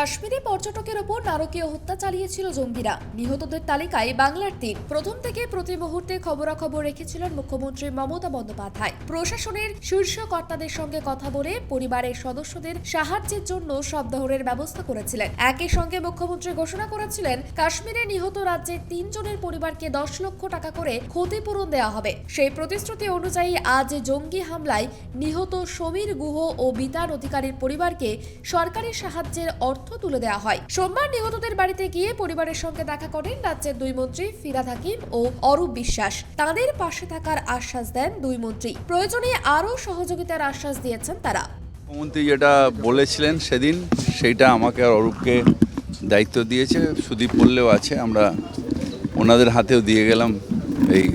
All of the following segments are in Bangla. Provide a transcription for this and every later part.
কাশ্মীরে পর্যটকের ওপর নারকীয় হত্যা চালিয়েছিল জঙ্গিরা। নিহতদের তালিকায় বাংলার তিন। প্রথম থেকে প্রতি মুহূর্তে খবরাখবর রেখেছিলেন মুখ্যমন্ত্রী মমতা বন্দ্যোপাধ্যায়। প্রশাসনের শীর্ষ কর্তাদের সঙ্গে কথা বলে পরিবারের সদস্যদের সাহায্যের জন্য সব ধরনের ব্যবস্থা করেছিলেন। একই সঙ্গে মুখ্যমন্ত্রী ঘোষণা করেছিলেন, কাশ্মীরে নিহত রাজ্যের তিনজনের পরিবারকে দশ লক্ষ টাকা করে ক্ষতিপূরণ দেওয়া হবে। সেই প্রতিশ্রুতি অনুযায়ী আজ জঙ্গি হামলায় নিহত সমীর গুহ ও বিতান অধিকারীর পরিবারকে সরকারি সাহায্যের অর্থ তুলে দেওয়া হয়। সোমবার নিহতদের বাড়িতে গিয়ে পরিবারের সঙ্গে দেখা করেন রাজ্যের দুই মন্ত্রী ফিরাদ হাকিম ও অরূপ বিশ্বাস। তাদের পাশে থাকার আশ্বাস দেন দুই মন্ত্রী। প্রয়োজনে আরও সহযোগিতার আশ্বাস দিয়েছেন তারা। মুখ্যমন্ত্রী যেটা বলেছিলেন সেদিন, সেইটা আমাকে আর অরূপকে দায়িত্ব দিয়েছে। সুদীপ বললেও আছে, আমরা ওনাদের হাতেও দিয়ে গেলাম এই।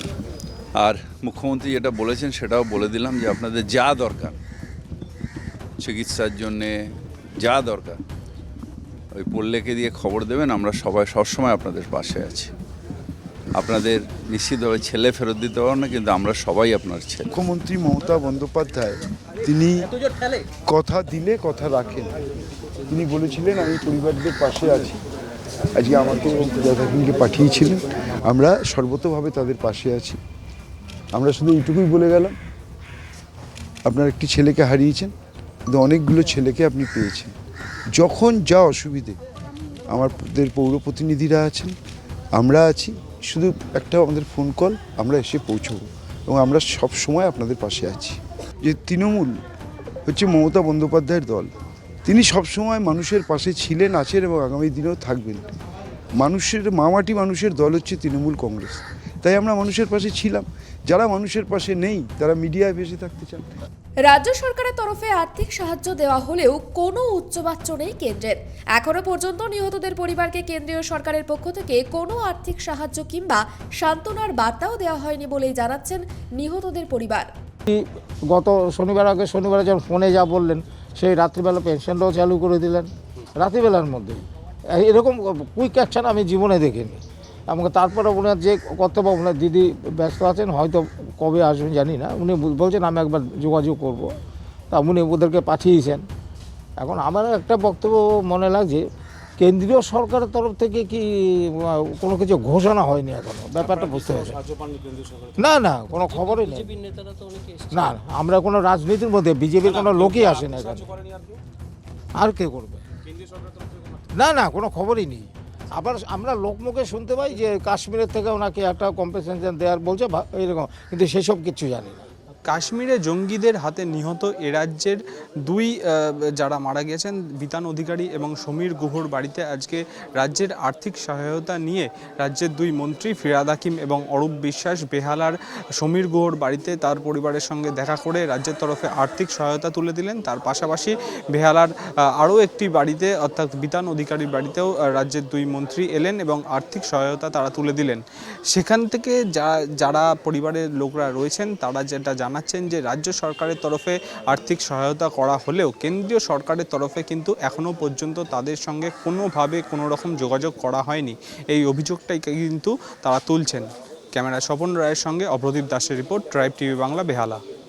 আর মুখ্যমন্ত্রী যেটা বলেছেন, সেটাও বলে দিলাম যে আপনাদের যা দরকার, চিকিৎসার জন্যে যা দরকার ওই পল্লেকে দিয়ে খবর দেবেন, আমরা সবাই সবসময় আপনাদের পাশে আছি। আপনাদের নিশ্চিতভাবে ছেলে ফেরত দিতে পারব না, কিন্তু আমরা সবাই আপনার ছেলে। মুখ্যমন্ত্রী মমতা বন্দ্যোপাধ্যায়, তিনি কথা দিলে কথা রাখেন। তিনি বলেছিলেন, আমি পরিবারদের পাশে আছি। আজকে আমাকে প্রজাতাকিনকে পাঠিয়েছিলেন, আমরা সর্বতভাবে তাদের পাশে আছি। আমরা শুধু এইটুকুই বলে গেলাম, আপনার একটি ছেলেকে হারিয়েছেন, কিন্তু অনেকগুলো ছেলেকে আপনি পেয়েছেন। যখন যা অসুবিধে আমাদের পৌর প্রতিনিধিরা আছেন, আমরা আছি, শুধু একটা আমাদের ফোন কল আমরা এসে পৌঁছবো এবং আমরা সব সময় আপনাদের পাশে আছি। যে তৃণমূল হচ্ছে মমতা বন্দ্যোপাধ্যায়ের দল, তিনি সবসময় মানুষের পাশে ছিলেন, আছেন এবং আগামী দিনেও থাকবেন। মানুষের, মামাটি মানুষের দল হচ্ছে তৃণমূল কংগ্রেস। তাই আমরা মানুষের পাশে ছিলাম। যারা মানুষের পাশে নেই, তারা মিডিয়ায় বেশি থাকতে চান। রাজ্য সরকারের তরফে আর্থিক সাহায্য দেওয়া হলেও কোনো উচ্চবাচ্য নেই কেন্দ্রের এখনও পর্যন্ত নিহতদের পরিবারকে কেন্দ্রীয় সরকারের পক্ষ থেকে কোনো আর্থিক সাহায্য কিংবা সান্ত্বনার বার্তাও দেওয়া হয়নি বলেই জানাচ্ছেন নিহতদের পরিবার। গত শনিবার আগে শনিবারে যখন ফোনে যা বললেন, সেই রাত্রিবেলা পেনশনটাও চালু করে দিলেন। রাত্রিবেলার মধ্যে এরকম কুইক অ্যাকশন আমি জীবনে দেখিনি। এবং তারপরে ওনার যে কর্তব্য ওনার দিদি ব্যস্ত আছেন হয়তো কবে আসবেন জানি না। উনি বলছেন আমি একবার যোগাযোগ করব। তা উনি ওদেরকে পাঠিয়েছেন। এখন আমার একটা বক্তব্য মনে লাগছে কেন্দ্রীয় সরকারের তরফ থেকে কি কোনো কিছু ঘোষণা হয়নি এখনও? ব্যাপারটা বুঝতে পারছি না না কোনো খবরই নেই। না না, আমরা কোনো রাজনীতির মধ্যে বিজেপির কোনো লোকই আসে না এখানে। আর কে করবে? না না কোনো খবরই নেই। আবার আমরা লোকমুখে শুনতে পাই যে কাশ্মীরের থেকে ওনাকে একটা কম্পেনসেশন দেওয়ার বলছে এইরকম, কিন্তু সেসব কিছু জানি না। কাশ্মীরে জঙ্গিদের হাতে নিহত এ রাজ্যের দুই যারা মারা গেছেন, বিতান অধিকারী এবং সমীর গুহর বাড়িতে আজকে রাজ্যের আর্থিক সহায়তা নিয়ে রাজ্যের দুই মন্ত্রী ফিরাদ হাকিম এবং অরূপ বিশ্বাস বেহালার সমীর গুহর বাড়িতে তার পরিবারের সঙ্গে দেখা করে রাজ্যের তরফে আর্থিক সহায়তা তুলে দিলেন। তার পাশাপাশি বেহালার আরও একটি বাড়িতে, অর্থাৎ বিতান অধিকারীর বাড়িতেও রাজ্যের দুই মন্ত্রী এলেন এবং আর্থিক সহায়তা তারা তুলে দিলেন। সেখান থেকে যা, যারা পরিবারের লোকরা রয়েছেন, তারা যেটা জানাচ্ছেন যে রাজ্য সরকারের তরফে আর্থিক সহায়তা করা হলেও কেন্দ্রীয় সরকারের তরফে কিন্তু এখনও পর্যন্ত তাদের সঙ্গে কোনোভাবে কোনো রকম যোগাযোগ করা হয়নি। এই অভিযোগটাই কিন্তু তারা তুলছেন। ক্যামেরা স্বপন রায়ের সঙ্গে অপ্রদীপ দাসের report tribe TV Bangla, Behala.